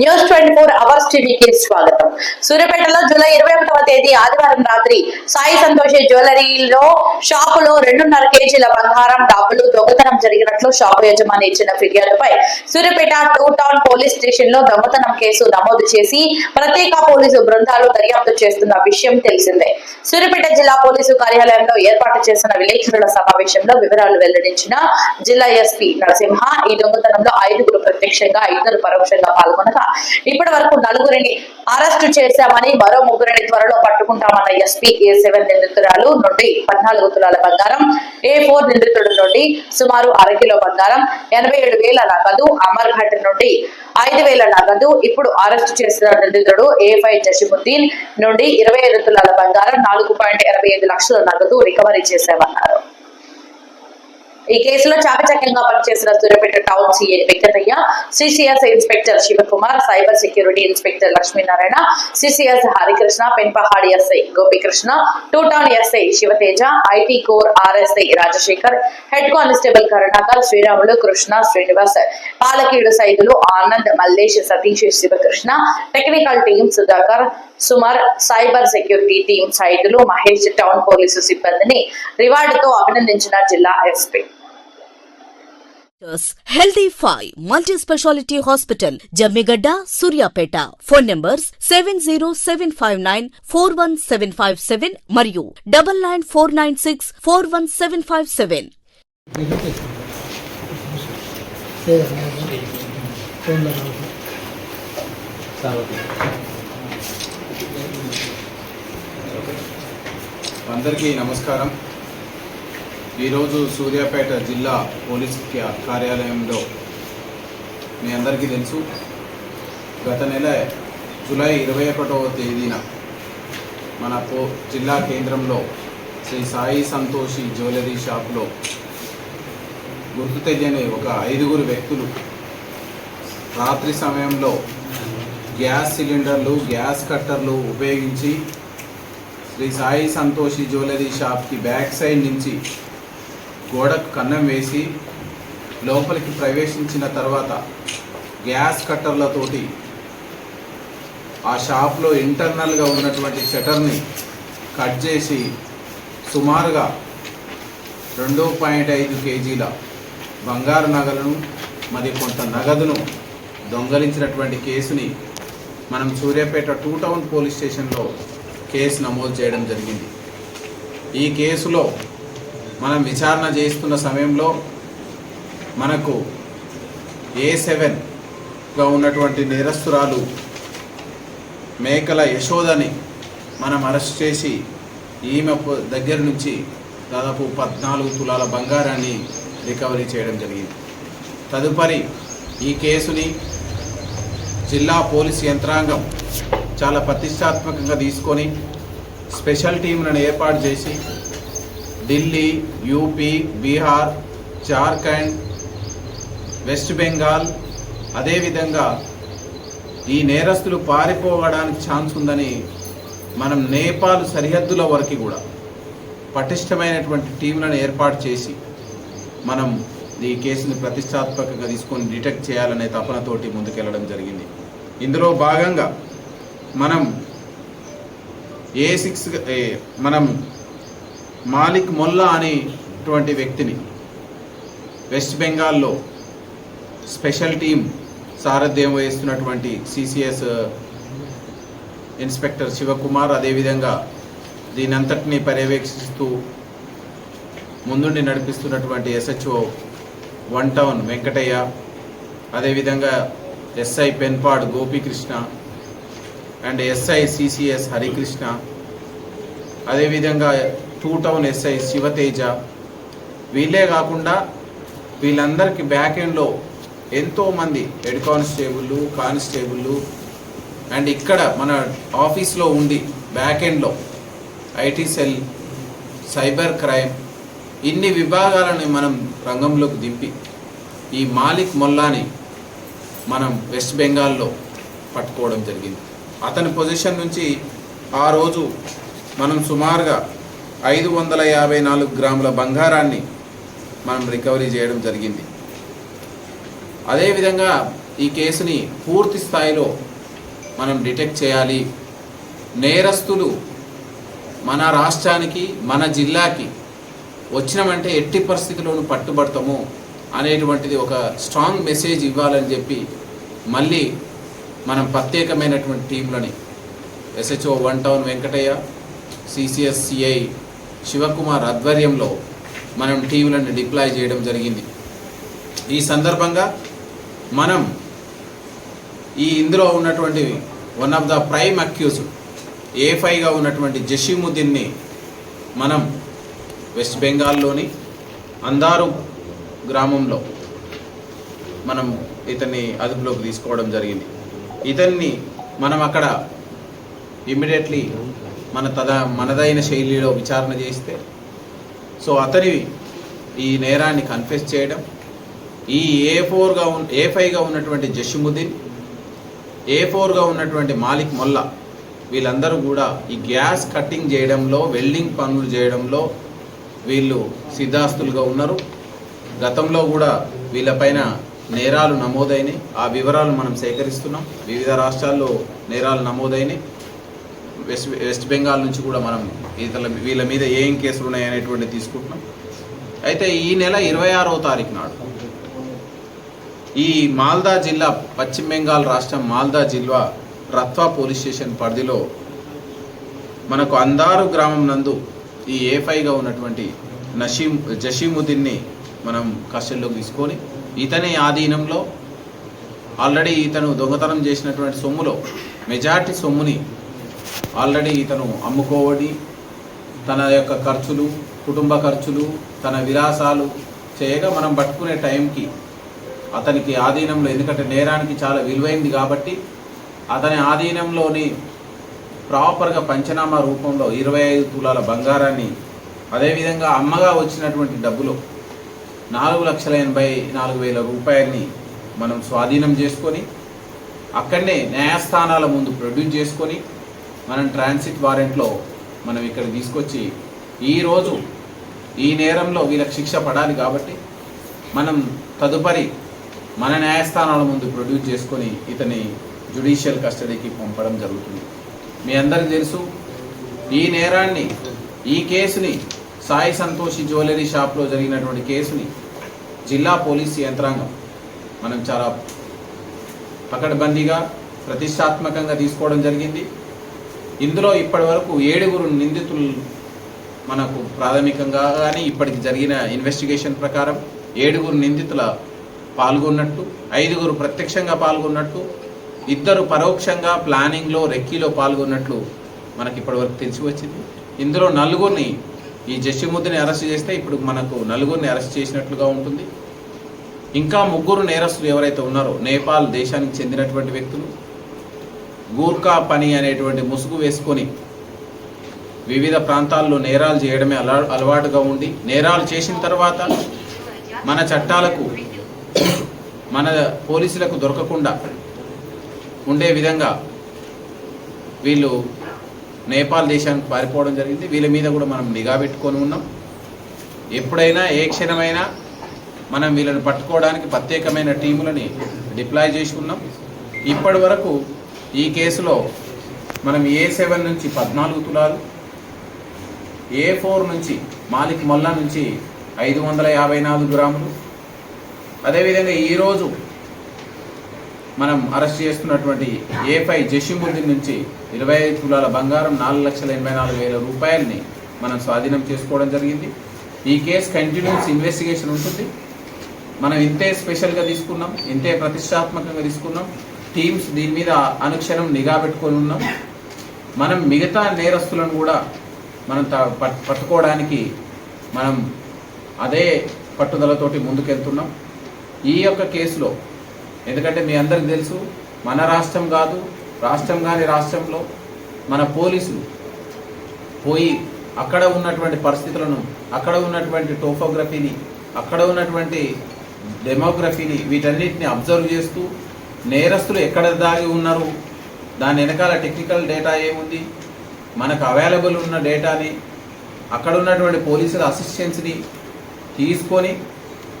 News twenty four hours టీవీకి స్వాగతం. సూర్యాపేటలో జూలై ఇరవై ఒకటవ తేదీ ఆదివారం రాత్రి సాయి సంతోషి జ్యువెలరీలో షాపులో రెండున్నర కేజీల బంగారం డబ్బులు దొంగతనం జరిగినట్లు షాపు యజమాని ఇచ్చిన ఫిర్యాదుపై సూర్యాపేట టూ టౌన్ పోలీస్ స్టేషన్లో దొంగతనం కేసు నమోదు చేసి ప్రత్యేక పోలీసు బృందాలు దర్యాప్తు చేస్తున్న విషయం తెలిసిందే. సూర్యాపేట జిల్లా పోలీసు కార్యాలయంలో ఏర్పాటు చేసిన విలేకరుల సమావేశంలో వివరాలు వెల్లడించిన జిల్లా ఎస్పీ నరసింహ ఈ దొంగతనంలో ఐదుగురు ప్రత్యక్షంగా ఇద్దరు పరోక్షంగా పాల్గొనగా ఇప్పటి వరకు నలుగురిని అరెస్టు చేశామని మరో ముగ్గురిని త్వరలో పట్టుకుంటామన్న ఎస్పీ ఏ సెవెన్ నిందితురాలు నుండి పద్నాలుగు తులాల బంగారం ఏ ఫోర్ నిందితుడి నుండి సుమారు అరకిలో బంగారం ఎనభై ఏడు వేల నగదు అమర్ ఘట్ నుండి ఐదు వేల నగదు ఇప్పుడు అరెస్టు చేసిన నిందితుడు ఏ ఫైవ్ జషిముద్దీన్ నుండి ఇరవై ఐదు తులాల బంగారం నాలుగు పాయింట్ ఎనభై ఐదు లక్షల నగదు రికవరీ చేశామన్నారు. ఈ కేసులో చాకచక్యంగా పనిచేసిన Suryapet town C I Venkataiah C C S inspector Shivakumar cyber security inspector Lakshminarayana C C S Harikrishna Penpahadi S I Gopikrishna two town S I Shivateja I T core R S I Rajashekar head constable Karunakar Sriramulu Krishna Srinivas Palakeedu Saidulu Anand Mallesh Satish Shivakrishna technical team Sudhakar సుమార్ cyber security team Saidulu Mahesh town police సిబ్బందిని రివార్డుతో అభినందించిన జిల్లా S P. Healthy five multi speciality hospital Jammigadda Suryapet phone numbers seven zero seven five nine four one seven five seven మరియు double nine four nine six four one seven five seven అందరికీ నమస్కారం. ఈరోజు సూర్యాపేట జిల్లా police కార్యాలయంలో మీ అందరికీ తెలుసు గత నెల జూలై ఇరవై ఒకటవ తేదీన మన పో జిల్లా కేంద్రంలో శ్రీ సాయి సంతోషి జ్యువెలరీ షాప్లో గుర్తు తెలియని ఒక ఐదుగురు వ్యక్తులు రాత్రి సమయంలో గ్యాస్ సిలిండర్లు గ్యాస్ కట్టర్లు ఉపయోగించి శ్రీ సాయి సంతోషి జ్యువెలరీ షాప్కి బ్యాక్ సైడ్ నుంచి గోడకు కన్నం వేసి లోపలికి ప్రవేశించిన తర్వాత గ్యాస్ కట్టర్లతోటి ఆ షాప్లో ఇంటర్నల్గా ఉన్నటువంటి షటర్ని కట్ చేసి సుమారుగా రెండు పాయింట్ ఐదు కేజీల బంగారు నగలను మరి కొంత నగదును దొంగలించినటువంటి కేసుని మనం సూర్యాపేట టూ టౌన్ పోలీస్ స్టేషన్లో కేసు నమోదు చేయడం జరిగింది. ఈ కేసులో మనం విచారణ చేస్తున్న సమయంలో మనకు ఏ సెవెన్గా ఉన్నటువంటి నేరస్తురాలు మేకల యశోదని మనం అరెస్ట్ చేసి ఈమె దగ్గర నుంచి దాదాపు పద్నాలుగు తులాల బంగారాన్ని రికవరీ చేయడం జరిగింది. తదుపరి ఈ కేసుని జిల్లా పోలీస్ యంత్రాంగం చాలా ప్రతిష్టాత్మకంగా తీసుకొని స్పెషల్ టీంలను ఏర్పాటు చేసి ఢిల్లీ యూపీ బీహార్ జార్ఖండ్ వెస్ట్ బెంగాల్ అదేవిధంగా ఈ నేరస్తులు పారిపోవడానికి ఛాన్స్ ఉందని మనం నేపాల్ సరిహద్దుల వరకు కూడా పటిష్టమైనటువంటి టీంలను ఏర్పాటు చేసి మనం ఈ కేసుని ప్రతిష్టాత్మకంగా తీసుకొని డిటెక్ట్ చేయాలనే తపనతోటి ముందుకెళ్ళడం జరిగింది. ఇందులో భాగంగా మనం ఏ సిక్స్ మనం మాలిక్ మొల్లా అనేటువంటి వ్యక్తిని వెస్ట్ బెంగాల్లో స్పెషల్ టీం సారథ్యం వహిస్తున్నటువంటి సిసిఎస్ uh, ఇన్స్పెక్టర్ శివకుమార్ అదేవిధంగా దీని అంతటినీ పర్యవేక్షిస్తూ ముందుండి నడిపిస్తున్నటువంటి ఎస్హెచ్ఓ వన్ టౌన్ వెంకటయ్య అదేవిధంగా S I Penpad Gopikrishna and S I C C S Harikrishna అదేవిధంగా టూ టౌన్ ఎస్ఐ శివతేజ. వీళ్ళే కాకుండా వీళ్ళందరికీ బ్యాక్ ఎండ్లో ఎంతోమంది హెడ్ కానిస్టేబుల్ కానిస్టేబుల్ అండ్ ఇక్కడ మన ఆఫీస్లో ఉండి బ్యాక్ ఎండ్లో ఐటీ సెల్ సైబర్ క్రైమ్ ఇన్ని విభాగాలను మనం రంగంలోకి దింపి ఈ మాలిక్ మొల్లాని మనం వెస్ట్ బెంగాల్లో పట్టుకోవడం జరిగింది. అతని పొజిషన్ నుంచి ఆ రోజు మనం సుమారుగా ఐదు వందల యాభై నాలుగు గ్రాముల బంగారాన్ని మనం రికవరీ చేయడం జరిగింది. అదేవిధంగా ఈ కేసుని పూర్తి స్థాయిలో మనం డిటెక్ట్ చేయాలి. నేరస్తులు మన రాష్ట్రానికి మన జిల్లాకి వచ్చినామంటే ఎట్టి పరిస్థితిలోనూ పట్టుబడతాము అనేటువంటిది ఒక స్ట్రాంగ్ మెసేజ్ ఇవ్వాలని చెప్పి మళ్ళీ మనం ప్రత్యేకమైనటువంటి టీంలని S H O one town Venkataiah C C S C I Shivakumar ఆధ్వర్యంలో మనం టీవీలను డిప్లాయ్ చేయడం జరిగింది. ఈ సందర్భంగా మనం ఈ ఇందులో ఉన్నటువంటి one of the prime accused A ఫైవ్గా ఉన్నటువంటి జషీముద్దీన్ని మనం వెస్ట్ బెంగాల్లోని అందారు గ్రామంలో మనం ఇతన్ని అదుపులోకి తీసుకోవడం జరిగింది. ఇతన్ని మనం అక్కడ ఇమ్మీడియట్లీ మన తద మనదైన శైలిలో విచారణ చేస్తే సో అతని ఈ నేరాన్ని కన్ఫెస్ చేయడం ఈ ఏ ఫోర్గా ఉన్ ఏ ఫైవ్గా ఉన్నటువంటి జషిముద్దీన్ ఏ ఫోర్గా ఉన్నటువంటి మాలిక్ మొల్లా వీళ్ళందరూ కూడా ఈ గ్యాస్ కట్టింగ్ చేయడంలో వెల్డింగ్ పనులు చేయడంలో వీళ్ళు సిద్ధాస్తులుగా ఉన్నారు. గతంలో కూడా వీళ్ళపైన నేరాలు నమోదైనాయి. ఆ వివరాలు మనం సేకరిస్తున్నాం. వివిధ రాష్ట్రాల్లో నేరాలు నమోదైనాయి. వెస్ట్ వెస్ట్ బెంగాల్ నుంచి కూడా మనం ఇతల వీళ్ళ మీద ఏం కేసులు ఉన్నాయనేటువంటి తీసుకుంటున్నాం. అయితే ఈ నెల ఇరవై ఆరవ తారీఖు నాడు ఈ మాల్దా జిల్లా పశ్చిమ బెంగాల్ రాష్ట్రం మాల్దా జిల్లా రత్వా పోలీస్ స్టేషన్ పరిధిలో మనకు అందారు గ్రామం నందు ఈ ఏ ఉన్నటువంటి నషీం జషీముద్దీన్ని మనం కస్టడీలోకి తీసుకొని ఇతని ఆధీనంలో ఆల్రెడీ ఇతను దొంగతనం చేసినటువంటి సొమ్ములో మెజార్టీ సొమ్ముని ఆల్రెడీ ఇతను అమ్ముకోవడి తన యొక్క ఖర్చులు కుటుంబ ఖర్చులు తన విలాసాలు చేయగా మనం పట్టుకునే టైంకి అతనికి ఆధీనంలో ఎందుకంటే నేరానికి చాలా విలువైంది కాబట్టి అతని ఆధీనంలోని ప్రాపర్గా పంచనామా రూపంలో ఇరవై ఐదు తులాల బంగారాన్ని అదేవిధంగా అమ్మగా వచ్చినటువంటి డబ్బులు నాలుగు లక్షల ఎనభై నాలుగు వేల రూపాయల్ని మనం స్వాధీనం చేసుకొని అక్కడనే న్యాయస్థానాల ముందు ప్రొడ్యూస్ చేసుకొని మనం ట్రాన్సిట్ వారెంట్లో మనం ఇక్కడ తీసుకొచ్చి ఈరోజు ఈ నేరంలో వీళ్ళకి శిక్ష పడాలి కాబట్టి మనం తదుపరి మన న్యాయస్థానాల ముందు ప్రొడ్యూస్ చేసుకొని ఇతని జుడిషియల్ కస్టడీకి పంపడం జరుగుతుంది. మీ అందరికీ తెలుసు ఈ నేరాన్ని ఈ కేసుని సాయి సంతోషి జ్యువెలరీ షాప్లో జరిగినటువంటి కేసుని జిల్లా పోలీస్ యంత్రాంగం మనం చాలా పకడ్బందీగా ప్రతిష్టాత్మకంగా తీసుకోవడం జరిగింది. ఇందులో ఇప్పటి వరకు ఏడుగురు నిందితులు మనకు ప్రాథమికంగా కానీ ఇప్పటికి జరిగిన ఇన్వెస్టిగేషన్ ప్రకారం ఏడుగురు నిందితుల పాల్గొన్నట్టు ఐదుగురు ప్రత్యక్షంగా పాల్గొన్నట్టు ఇద్దరు పరోక్షంగా ప్లానింగ్లో రెక్కీలో పాల్గొన్నట్లు మనకి ఇప్పటివరకు తెలిసి వచ్చింది. ఇందులో నలుగురిని ఈ జషిముద్దిని అరెస్ట్ చేస్తే ఇప్పుడు మనకు నలుగురిని అరెస్ట్ చేసినట్లుగా ఉంటుంది. ఇంకా ముగ్గురు నేరస్తులు ఎవరైతే ఉన్నారో నేపాల్ దేశానికి చెందినటువంటి వ్యక్తులు గూర్ఖా పని అనేటువంటి ముసుగు వేసుకొని వివిధ ప్రాంతాల్లో నేరాలు చేయడమే అలా అలవాటుగా ఉండి నేరాలు చేసిన తర్వాత మన చట్టాలకు మన పోలీసులకు దొరకకుండా ఉండే విధంగా వీళ్ళు నేపాల్ దేశానికి పారిపోవడం జరిగింది. వీళ్ళ మీద కూడా మనం నిఘా పెట్టుకొని ఉన్నాం. ఎప్పుడైనా ఏ క్షణమైనా మనం వీళ్ళని పట్టుకోవడానికి ప్రత్యేకమైన టీములని డిప్లాయ్ చేసి ఉన్నాం. ఇప్పటి వరకు ఈ కేసులో మనం ఏ సెవెన్ నుంచి పద్నాలుగు తులాలు ఏ ఫోర్ నుంచి మాలిక్ మొల్లా నుంచి ఐదు వందల యాభై నాలుగు గ్రాములు. అదేవిధంగా ఈరోజు మనం అరెస్ట్ చేస్తున్నటువంటి ఏ ఫైవ్ జషీముద్దీన్ నుంచి ఇరవై ఐదు తులాల బంగారం నాలుగు లక్షల ఎనభై నాలుగు వేల రూపాయలని మనం స్వాధీనం చేసుకోవడం జరిగింది. ఈ కేసు కంటిన్యూస్ ఇన్వెస్టిగేషన్ ఉంటుంది. మనం ఇంతే స్పెషల్గా తీసుకున్నాం ఇంతే ప్రతిష్టాత్మకంగా తీసుకున్నాం. టీమ్స్ దీని మీద అనుక్షణం నిఘా పెట్టుకొని ఉన్నాం. మనం మిగతా నేరస్తులను కూడా మనం త- పట్- పట్టుకోవడానికి మనం అదే పట్టుదలతోటి ముందుకెళ్తున్నాం. ఈ యొక్క కేసులో ఎందుకంటే మీ అందరికి తెలుసు మన రాష్ట్రం కాదు రాష్ట్రం కాని రాష్ట్రంలో మన పోలీసులు పోయి అక్కడ ఉన్నటువంటి పరిస్థితులను అక్కడ ఉన్నటువంటి టోపోగ్రఫీని అక్కడ ఉన్నటువంటి డెమోగ్రఫీని వీటన్నిటిని అబ్జర్వ్ చేస్తూ నేరస్తులు ఎక్కడ దాగి ఉన్నారు? దాని వెనకాల టెక్నికల్ డేటా ఏముంది మనకు అవైలబుల్ ఉన్న డేటాని అక్కడ ఉన్నటువంటి పోలీసుల అసిస్టెన్స్ని తీసుకొని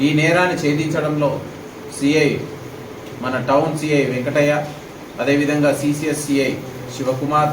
ఈ నేరాన్ని ఛేదించడంలో సిఐ మన టౌన్ సిఐ వెంకటయ్య అదేవిధంగా C C S C I Shivakumar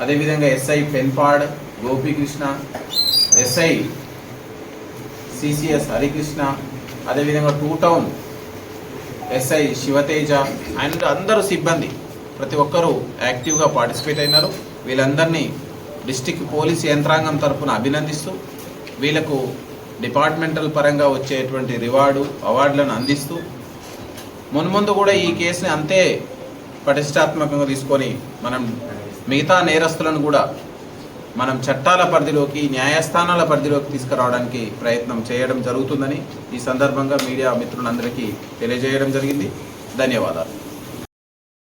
అదేవిధంగా S I Penpad Gopikrishna S I C C S Harikrishna అదేవిధంగా two town S I Shivateja and అందరూ సిబ్బంది. ప్రతి ఒక్కరూ యాక్టివ్గా పార్టిసిపేట్ అయినారు. వీళ్ళందరినీ డిస్టిక్ పోలీస్ యంత్రాంగం తరఫున అభినందిస్తూ వీళ్ళకు డిపార్ట్మెంటల్ పరంగా వచ్చేటువంటి రివార్డు అవార్డులను అందిస్తూ మున్ముందు కూడా ఈ కేసుని అంతే పటిష్టాత్మకంగా తీసుకొని మనం మిగతా నేరస్తులను కూడా మనం చట్టాల పరిధిలోకి న్యాయస్థానాల పరిధిలోకి తీసుకురావడానికి ప్రయత్నం చేయడం జరుగుతుందని ఈ సందర్భంగా మీడియా మిత్రులందరికీ తెలియజేయడం జరిగింది. ధన్యవాదాలు.